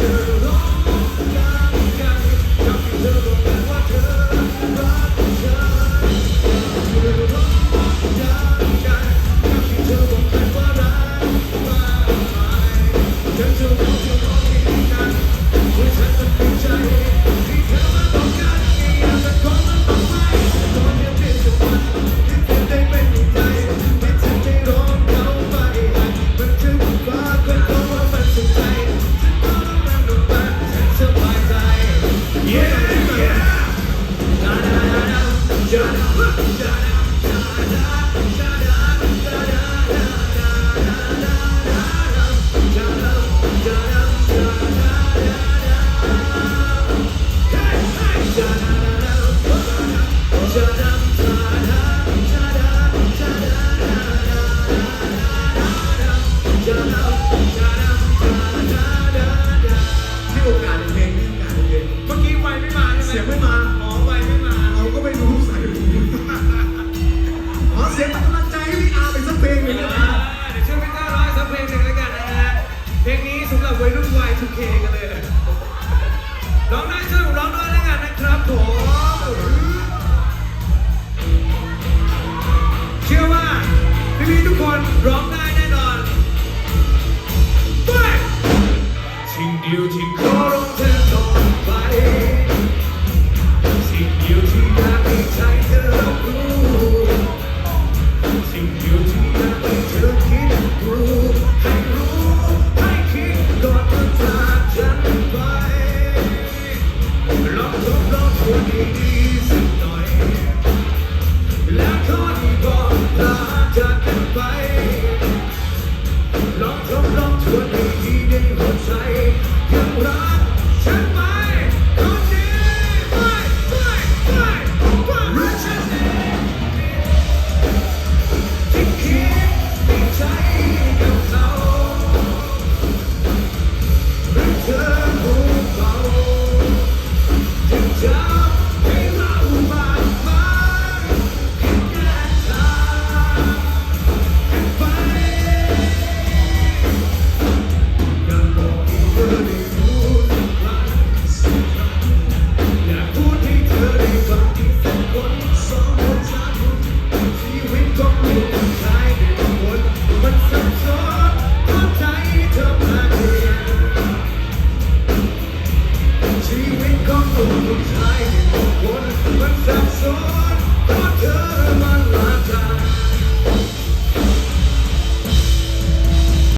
We're just a picture Shut up, shut up. 2K กันเลยร้องได้ช่วยผมร้องด้วยแล้วกันนะครับผมเชื่อว่าพี่ๆทุกคนร้องได้แน่นอนไปสิ่งเดียวที่ขอ